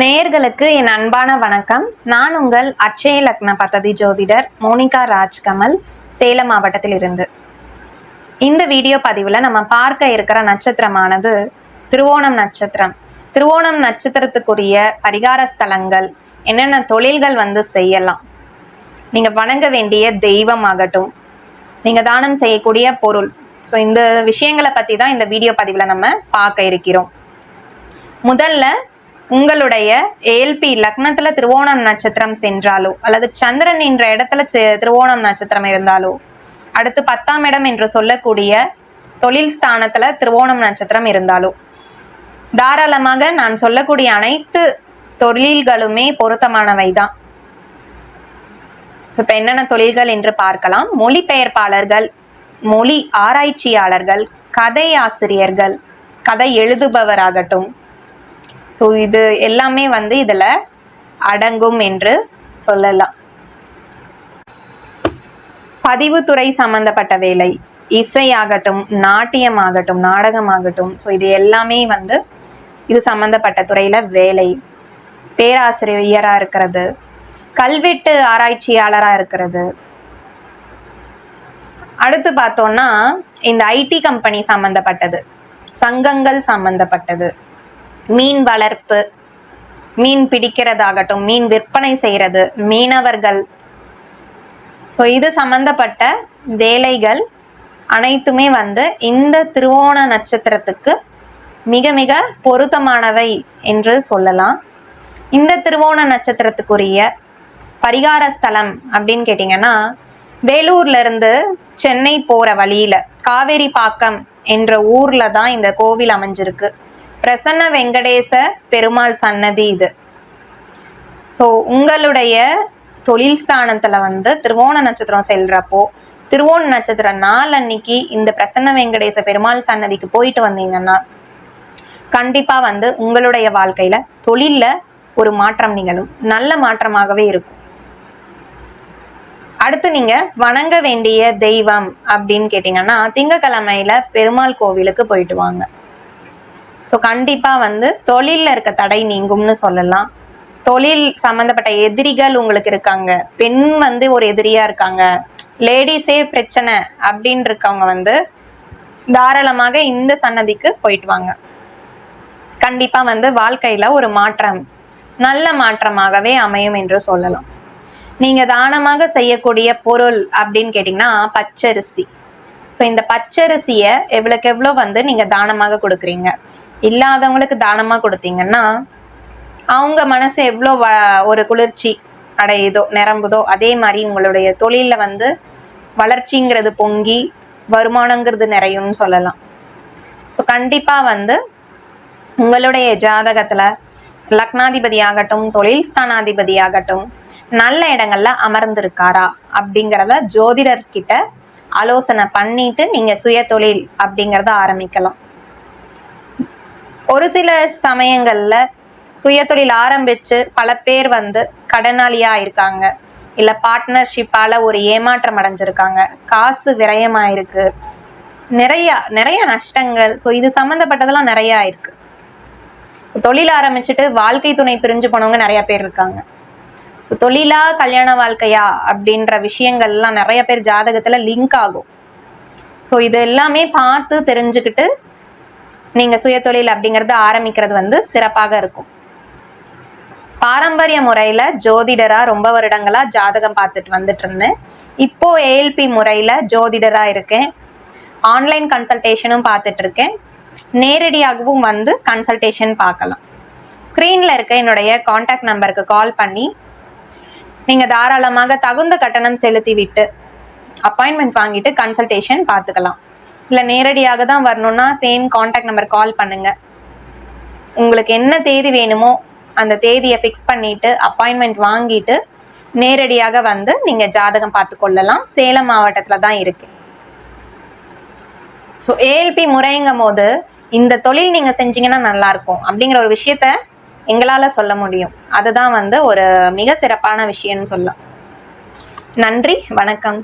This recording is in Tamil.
நேயர்களுக்கு என் அன்பான வணக்கம். நான் உங்கள் அச்சய லக்ன பத்ததி ஜோதிடர் மோனிகா ராஜ்கமல் சேலம் மாவட்டத்தில் இருந்து இந்த வீடியோ பதிவில் நம்ம பார்க்க இருக்கிற நட்சத்திரமானது திருவோணம் நட்சத்திரம். திருவோணம் நட்சத்திரத்துக்குரிய பரிகார ஸ்தலங்கள் என்னென்ன தொழில்கள் வந்து செய்யலாம். நீங்கள் வணங்க வேண்டிய தெய்வம் ஆகட்டும். நீங்கள் தானம் செய்யக்கூடிய பொருள். ஸோ இந்த விஷயங்களை பற்றி தான் இந்த வீடியோ பதிவில் நம்ம பார்க்க இருக்கிறோம். முதல்ல உங்களுடைய ஏல்பி லக்னத்துல திருவோணம் நட்சத்திரம் சென்றாலோ அல்லது சந்திரன் என்ற இடத்துல திருவோணம் நட்சத்திரம் இருந்தாலோ அடுத்து பத்தாம் இடம் என்று சொல்லக்கூடிய தொழில் ஸ்தானத்துல திருவோணம் நட்சத்திரம் இருந்தாலோ தாராளமாக நான் சொல்லக்கூடிய அனைத்து தொழில்களுமே பொருத்தமானவை தான் இப்போ என்னென்ன தொழில்கள் என்று பார்க்கலாம். மொழிபெயர்ப்பாளர்கள் மொழி ஆராய்ச்சியாளர்கள் கதை ஆசிரியர்கள் கதை எழுதுபவராகட்டும் ஸோ இது எல்லாமே வந்து இதில் அடங்கும் என்று சொல்லலாம். பதிவுத்துறை சம்பந்தப்பட்ட வேலை இசையாகட்டும் நாட்டியமாகட்டும் நாடகமாகட்டும். ஸோ இது எல்லாமே வந்து இது சம்பந்தப்பட்ட துறையில் வேலை. பேராசிரியராக இருக்கிறது. கல்வெட்டு ஆராய்ச்சியாளராக இருக்கிறது. அடுத்து பார்த்தோம்னா இந்த ஐடி கம்பெனி சம்பந்தப்பட்டது. சங்கங்கள் சம்பந்தப்பட்டது. மீன் வளர்ப்பு மீன் பிடிக்கிறதாகட்டும் மீன் விற்பனை செய்கிறது மீனவர்கள். ஸோ இது சம்பந்தப்பட்ட வேலைகள் அனைத்துமே வந்து இந்த திருவோண நட்சத்திரத்துக்கு மிக மிக பொருத்தமானவை என்று சொல்லலாம். இந்த திருவோண நட்சத்திரத்துக்குரிய பரிகார ஸ்தலம் அப்படின்னு கேட்டிங்கன்னா வேலூர்ல இருந்து சென்னை போற வழியில காவேரி பாக்கம் என்ற ஊர்ல தான் இந்த கோவில் அமைஞ்சிருக்கு. பிரசன்ன வெங்கடேச பெருமாள் சன்னதி இது. ஸோ உங்களுடைய தொழில் ஸ்தானத்துல வந்து திருவோண நட்சத்திரம் செல்றப்போ திருவோண நட்சத்திர நாள் அன்னைக்கு இந்த பிரசன்ன வெங்கடேச பெருமாள் சன்னதிக்கு போயிட்டு வந்தீங்கன்னா கண்டிப்பா வந்து உங்களுடைய வாழ்க்கையில தொழிலில் ஒரு மாற்றம் நிகழும். நல்ல மாற்றமாகவே இருக்கும். அடுத்து நீங்க வணங்க வேண்டிய தெய்வம் அப்படின்னு கேட்டீங்கன்னா திங்கக்கிழமையில பெருமாள் கோவிலுக்கு போயிட்டு வாங்க. ஸோ கண்டிப்பா வந்து தொழில்ல இருக்க தடை நீங்கும்னு சொல்லலாம். தொழில் சம்பந்தப்பட்ட எதிரிகள் உங்களுக்கு இருக்காங்க. பெண் வந்து ஒரு எதிரியா இருக்காங்க. லேடிஸே பிரச்சனை அப்படின்னு இருக்கவங்க வந்து தாராளமாக இந்த சன்னதிக்கு போயிட்டு வாங்க. கண்டிப்பா வந்து வாழ்க்கையில ஒரு மாற்றம் நல்ல மாற்றமாகவே அமையும் என்று சொல்லலாம். நீங்க தானமாக செய்யக்கூடிய பொருள் அப்படின்னு கேட்டிங்கன்னா பச்சரிசி. ஸோ இந்த பச்சரிசியை எவ்வளோக்கு எவ்வளோ வந்து நீங்க தானமாக கொடுக்குறீங்க? இல்லாதவங்களுக்கு தானமாக கொடுத்தீங்கன்னா அவங்க மனசு எவ்வளோ வ ஒரு குளிர்ச்சி அடையுதோ நிரம்புதோ அதே மாதிரி உங்களுடைய தொழிலில் வந்து வளர்ச்சிங்கிறது பொங்கி வருமானங்கிறது நிறையும்னு சொல்லலாம். ஸோ கண்டிப்பாக வந்து உங்களுடைய ஜாதகத்தில் லக்னாதிபதி ஆகட்டும் தொழில் ஸ்தானாதிபதி ஆகட்டும் நல்ல இடங்கள்ல அமர்ந்திருக்காரா அப்படிங்கிறத ஜோதிடர்கிட்ட ஆலோசனை பண்ணிட்டு நீங்க சுய தொழில் அப்படிங்கிறத ஆரம்பிக்கலாம். ஒரு சில சமயங்கள்ல சுய தொழில் ஆரம்பிச்சு பல பேர் வந்து கடனாளியா இருக்காங்க. இல்ல பார்ட்னர்ஷிப்பால ஒரு ஏமாற்றம் அடைஞ்சிருக்காங்க. காசு விரயமாயிருக்கு. நிறைய நிறைய நஷ்டங்கள். ஸோ இது சம்மந்தப்பட்டதெல்லாம் நிறைய இருக்கு. ஸோ தொழில் ஆரம்பிச்சுட்டு வாழ்க்கை துணை பிரிஞ்சு போனவங்க நிறைய பேர் இருக்காங்க. ஸோ தொழிலா கல்யாண வாழ்க்கையா அப்படின்ற விஷயங்கள்லாம் நிறைய பேர் ஜாதகத்துல லிங்க் ஆகும். ஸோ இது எல்லாமே பார்த்து தெரிஞ்சுக்கிட்டு நீங்க சுயதொழில் அப்படிங்கறத ஆரம்பிக்கிறது வந்து சிறப்பாக இருக்கும். பாரம்பரிய முறையில ஜோதிடரா ரொம்ப வருடங்களா ஜாதகம் பார்த்துட்டு வந்துட்டு இருந்தேன். இப்போ ஏஎல்பி முறையில ஜோதிடரா இருக்கேன். ஆன்லைன் கன்சல்டேஷனும் பார்த்துட்டு இருக்கேன். நேரடியாகவும் வந்து கன்சல்டேஷன் பார்க்கலாம். ஸ்க்ரீனில் இருக்க என்னுடைய காண்டாக்ட் நம்பருக்கு கால் பண்ணி நீங்கள் தாராளமாக தகுந்த கட்டணம் செலுத்தி விட்டு அப்பாயின்மெண்ட் வாங்கிட்டு கன்சல்டேஷன் பார்த்துக்கலாம். இல்லை நேரடியாக தான் வரணும்னா சேம் காண்டாக்ட் நம்பர் கால் பண்ணுங்க. உங்களுக்கு என்ன தேதி வேணுமோ அந்த தேதியை ஃபிக்ஸ் பண்ணிட்டு அப்பாயின்மெண்ட் வாங்கிட்டு நேரடியாக வந்து நீங்கள் ஜாதகம் பார்த்து கொள்ளலாம். சேலம் மாவட்டத்தில் தான் இருக்கு. ஸோ ஏஎல்பி முறைங்கும் போது இந்த தொழில் நீங்க செஞ்சீங்கன்னா நல்லா இருக்கும். அப்படிங்கிற ஒரு விஷயத்த எங்களால சொல்ல முடியும். அதுதான் வந்து ஒரு மிக சிறப்பான விஷயம்னு சொல்லலாம். நன்றி வணக்கம்.